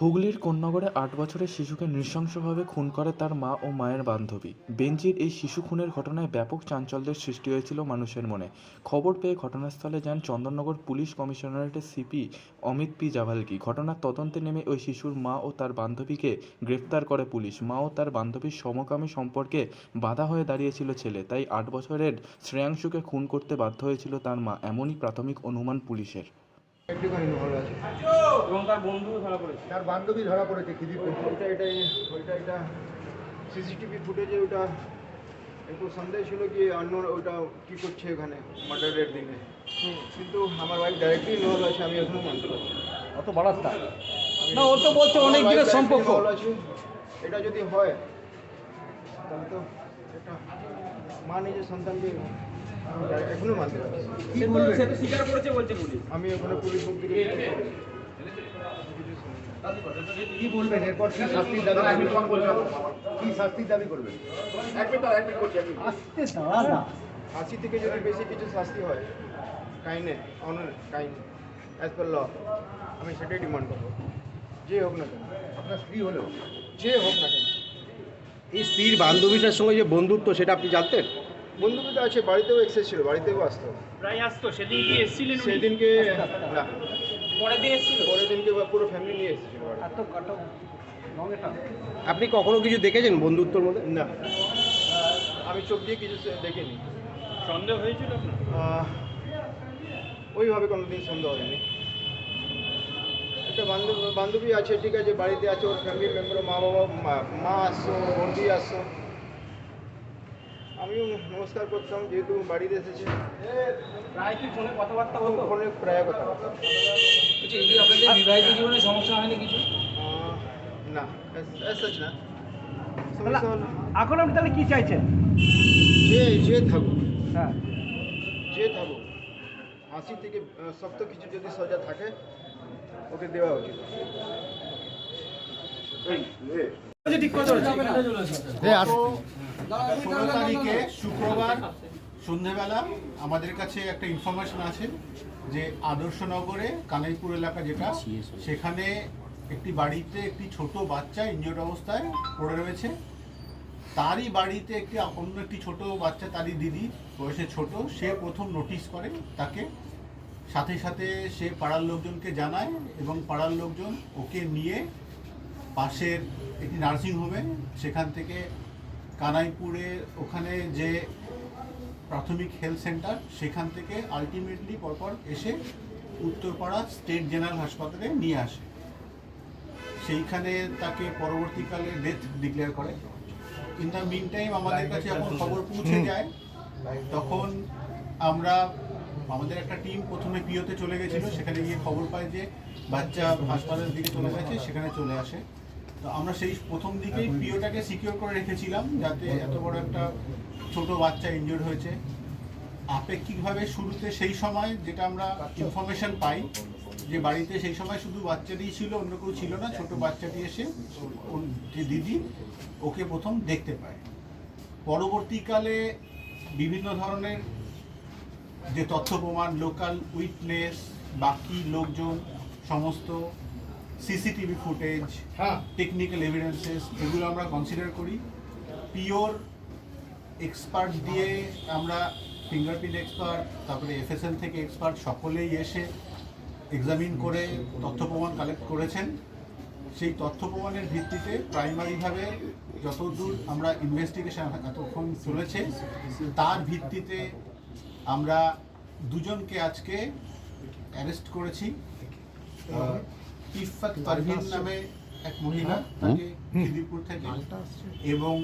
হুগলির কোন্নগরে আট বছরের শিশুকে নৃশংসভাবে খুন করে তার মা ও মায়ের বান্ধবী। বেঞ্জির এই শিশু খুনের ঘটনায় ব্যাপক চাঞ্চল্যের সৃষ্টি হয়েছিল মানুষের মনে। খবর পেয়ে ঘটনাস্থলে যান চন্দননগর পুলিশ কমিশনারেটের সিপি অমিত পি জাভালকি। ঘটনার তদন্তে নেমে ওই শিশুর মা ও তার বান্ধবীকে গ্রেফতার করে পুলিশ। মা ও তার বান্ধবীর সমকামী সম্পর্কে বাধা হয়ে দাঁড়িয়েছিল ছেলে, তাই আট বছরের শ্রেয়াংশুকে খুন করতে বাধ্য হয়েছিল তার মা, এমনই প্রাথমিক অনুমান পুলিশের। এবং তার বন্ধু ধরা পড়েছে। তার বান্ধবী ধরা পড়েছে খিদিরপুর এটা এটা ওইটা এটা সিসিটিভি ফুটেজে ওটা একটু সন্দেহ ছিল কি অন্য ওটা কি করছে এখানে মার্ডারের দিনে। কিন্তু আমার ওয়াইফ ডাইরেক্টলি ইনভলভ আছে আমি এখনও মানতে পারছি অত বড় না ও তো বলছে অনেক দিনের সম্পর্ক। আছে। এটা যদি হয় তাহলে তো এটা মা নিজের সন্তানকে এখনও মানতে পারছি না। সে তো স্বীকার করেছে। বলছে পুলিশ আমি ওখানে পুলিশ থেকে কি বলবেন? এরপর কি শাস্তির দাবি করবেন? কি শাস্তির দাবি করবেন? আস্তে দাঁড়া ফাঁসি থেকে যদি বেশি কিছু শাস্তি হয় কাইনে অনার কাইন অ্যাজ পার ল আমি সেটাই ডিমান্ড করব। যে হোক না কেন। আপনার স্ত্রী হলো যে হোক না কেন। এই স্ত্রীর বান্ধবীটার সঙ্গে যে বন্ধুত্ব সেটা আপনি জানতেন? বন্ধুকে তো আছে বাড়িতেও এক্সেস ছিল বাড়িতেও আসতো। প্রায় আসতো সেদিন কি এসেছিলেন সেদিনকে না। পরের দিন এসেছিল? পরের দিনকে পুরো ফ্যামিলি নিয়ে এসেছিল আপনি কখনো কিছু দেখেছেন বন্ধুত্বর মধ্যে? না। আমি চোখ দিয়ে কিছু সে- দেখিনি। সন্দেহ হয়েছিল আপনার? ওইভাবে কোনো দিন সন্দেহ হয়নি। একটা বান্ধবী বান্ধবী আছে ঠিক আছে বাড়িতে আছে ওর ফ্যামিলি মেম্বার মা বাবা মা- মা আসছো বন্ধি আসছো আমিও নমস্কার করতাম যেহেতু বাড়িতে এসেছে। প্রায় কি ফোনে কথাবার্তা হতো? ওখানে প্রায় কথা বলতাম বলছি এই যে আপনাদের বিবাহিত জীবনে সমস্যা হয়নি কিছু? না না। এখন আপনি তাহলে কি চাইছেন? যে যে থাকুক। হ্যাঁ। যে থাকুক। হাসি থেকে শক্ত কিছু যদি সজা থাকে ওকে দেওয়া উচিত। ঠিক কথা ষোলো তারিখে শুক্রবার সন্ধেবেলা আমাদের কাছে একটা ইনফরমেশন আছে যে আদর্শনগরে কানাইপুর এলাকা যেটা, সেখানে একটি বাড়িতে একটি ছোট বাচ্চা ইঞ্জিওর অবস্থায় পড়ে রয়েছে। তারই বাড়িতে একটি অন্য একটি ছোট বাচ্চা, তারই দিদি, বয়সে ছোট, সে প্রথম নোটিশ করে তাকে। সাথে সাথে সে পাড়ার লোকজনকে জানায় এবং পাড়ার লোকজন ওকে নিয়ে পাশের একটি নার্সিং হোমে সেখান থেকে কানাইপুরে ওখানে যে প্রাথমিক হেলথ সেন্টার সেখান থেকে আলটিমেটলি পরপর এসে উত্তরপাড়া স্টেট জেনারেল হাসপাতালে নিয়ে আসে। সেইখানে তাকে পরবর্তীকালে ডেথ ডিক্লেয়ার করে। ইন দ্য মিন টাইম আমাদের কাছে যখন খবর পৌঁছে যায়। তখন আমরা আমাদের একটা টিম প্রথমে পিওতে চলে গেছিল। সেখানে গিয়ে খবর পাই যে বাচ্চা হাসপাতালের দিকে চলে গেছে সেখানে চলে আসে। তো আমরা সেই প্রথম দিকেই পিওটাকে সিকিউর করে রেখেছিলাম যাতে এত বড় একটা ছোট বাচ্চা ইনজোর্ড হয়েছে। আপেক্ষিকভাবে শুরুতে সেই সময় যেটা আমরা ইনফরমেশন পাই যে বাড়িতে সেই সময় শুধু বাচ্চাটিই ছিল অন্য কেউ ছিল না ছোট বাচ্চাটি এসে যে দিদি ওকে প্রথম দেখতে পায়। পরবর্তীকালে বিভিন্ন ধরনের যে তথ্য প্রমাণ লোকাল উইটনেস বাকি লোকজন সমস্ত সিসিটিভি ফুটেজ হ্যাঁ। টেকনিক্যাল এভিডেন্সেস এগুলো আমরা কনসিডার করি। পিওর এক্সপার্ট দিয়ে আমরা ফিঙ্গারপ্রিন্ট এক্সপার্ট তারপরে এফএসএল থেকে এক্সপার্ট সকলেই এসে এক্সামিন করে তথ্য প্রমাণ কালেক্ট করেছেন। সেই তথ্য প্রমাণের ভিত্তিতে প্রাইমারিভাবে যতদূর আমরা ইনভেস্টিগেশন এতক্ষণ চলেছে তার ভিত্তিতে আমরা দুজনকে আজকে অ্যারেস্ট করেছি। ইফাত পারভিন নামে এক মহিলা তাকে খিদিরপুর থেকে এবং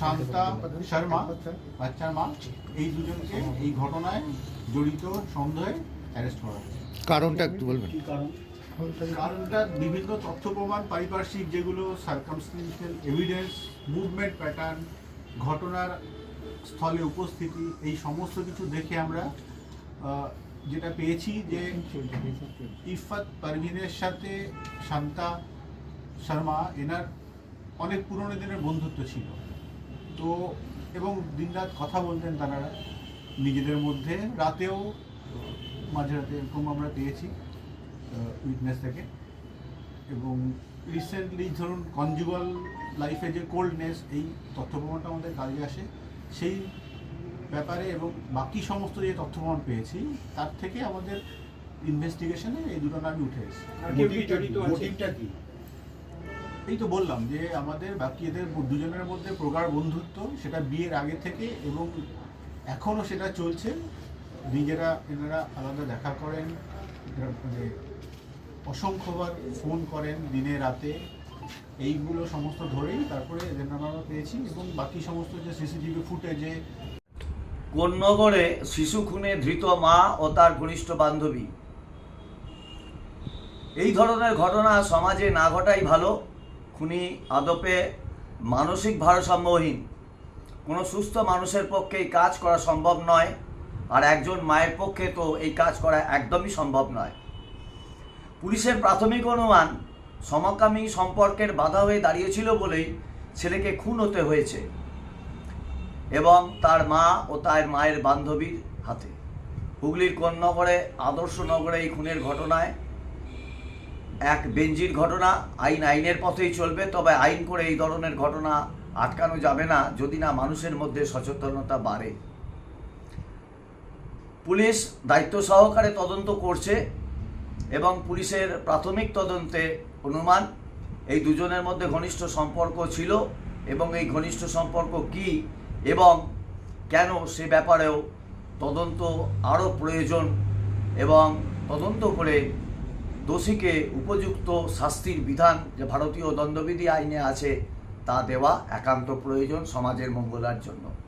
শান্তা শর্মা বাচ্চার মা এই দুজনকে এই ঘটনায় জড়িত সন্দেহে অ্যারেস্ট করা হয়েছে। কারণটা একটু বলবেন। কারণটা বিভিন্ন তথ্য প্রমাণ পারিপার্শ্বিক যেগুলো সার্কামস্টেন্সিয়াল এভিডেন্স মুভমেন্ট প্যাটার্ন ঘটনার স্থলে উপস্থিতি এই সমস্ত কিছু দেখে আমরা যেটা পেয়েছি যে ইফাত পারভিনের সাথে শান্তা শর্মা এনার অনেক পুরনো দিনের বন্ধুত্ব ছিল। তো এবং দিনরাত কথা বলতেন তারা নিজেদের মধ্যে। রাতেও, মাঝে রাতে এরকম আমরা পেয়েছি উইটনেস থেকে। এবং রিসেন্টলি ধরুন কনজুগাল লাইফে যে কোল্ডনেস এই তথ্য প্রমাণটা আমাদের কাজে আসে, সেই ব্যাপারে এবং বাকি সমস্ত যে তথ্য প্রমাণ পেয়েছি তার থেকে আমাদের ইনভেস্টিগেশনে এই দুটো নামই উঠে এসেছে। এই তো বললাম যে আমাদের বাকি এদের দুজনের মধ্যে প্রগাঢ় বন্ধুত্ব সেটা বিয়ের আগে থেকে এবং এখনও সেটা চলছে। নিজেরা এনারা আলাদা দেখা করেন মানে অসংখ্যবার ফোন করেন দিনে রাতে। এইগুলো সমস্ত ধরেই তারপরে এদের নাম আমরা পেয়েছি এবং বাকি সমস্ত যে সিসিটিভি ফুটেজে কোন্নগরে শিশু খুনে ধৃত মা ও তার ঘনিষ্ঠ বান্ধবী। এই ধরনের ঘটনা সমাজে না ঘটাই ভালো। খুনি আদপে মানসিক ভারসাম্যহীন। কোনো সুস্থ মানুষের পক্ষে এই কাজ করা সম্ভব নয়। আর একজন মায়ের পক্ষে তো এই কাজ করা একদমই সম্ভব নয়। পুলিশের প্রাথমিক অনুমান, সমকামী সম্পর্কের বাধা হয়ে দাঁড়িয়েছিল বলেই ছেলেকে খুন হতে হয়েছে। এবং তার মা ও তার মায়ের বান্ধবীর হাতে। হুগলির কোন্নগরে আদর্শনগরে এই খুনের ঘটনায় এক বেঞ্জির ঘটনা, আইন আইনের পথেই চলবে, তবে আইন করে এই ধরনের ঘটনা আটকানো যাবে না, যদি না মানুষের মধ্যে সচেতনতা বাড়ে। পুলিশ দায়িত্ব সহকারে তদন্ত করছে এবং পুলিশের প্রাথমিক তদন্তে অনুমান, এই দুজনের মধ্যে ঘনিষ্ঠ সম্পর্ক ছিল এবং এই ঘনিষ্ঠ সম্পর্ক কি এবং কেন সে ব্যাপারেও তদন্ত আরও প্রয়োজন এবং তদন্ত করে দোষীকে উপযুক্ত শাস্তির বিধান যে ভারতীয় দণ্ডবিধি আইনে আছে, তা দেওয়া একান্ত প্রয়োজন সমাজের মঙ্গলার জন্য।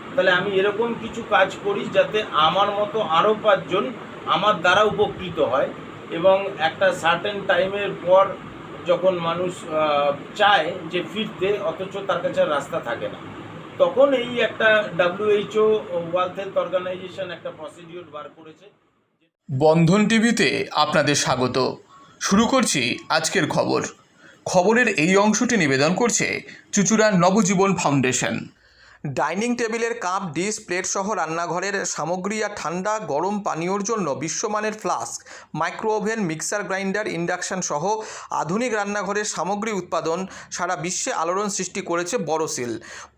তাহলে আমি এরকম কিছু কাজ করি যাতে আমার মতো আরও পাঁচজন আমার দ্বারা উপকৃত হয় এবং একটা সার্টেন টাইমের পর যখন মানুষ চায় যে ফিরতে, অথচ তার কাছে রাস্তা থাকে না। তখন এই একটা ডাব্লিউএইচও ওয়ার্ল্ড হেলথ অর্গানাইজেশন একটা প্রসিডিওর বার করেছে। বন্ধন টিভিতে আপনাদের স্বাগত। শুরু করছি আজকের খবর। খবরের এই অংশটি নিবেদন করছে চুচুড়া নবজীবন ফাউন্ডেশন। ডাইনিং টেবিলের কাপ, ডিশ, প্লেট সহ রান্নাঘরের সামগ্রী আর ঠান্ডা গরম পানীয়র জন্য বিশ্বমানের flask, micro oven, mixer grinder, induction সহ আধুনিক রান্নাঘরের সামগ্রী উৎপাদন সারা বিশ্বে আলোড়ন সৃষ্টি করেছে বড়সিল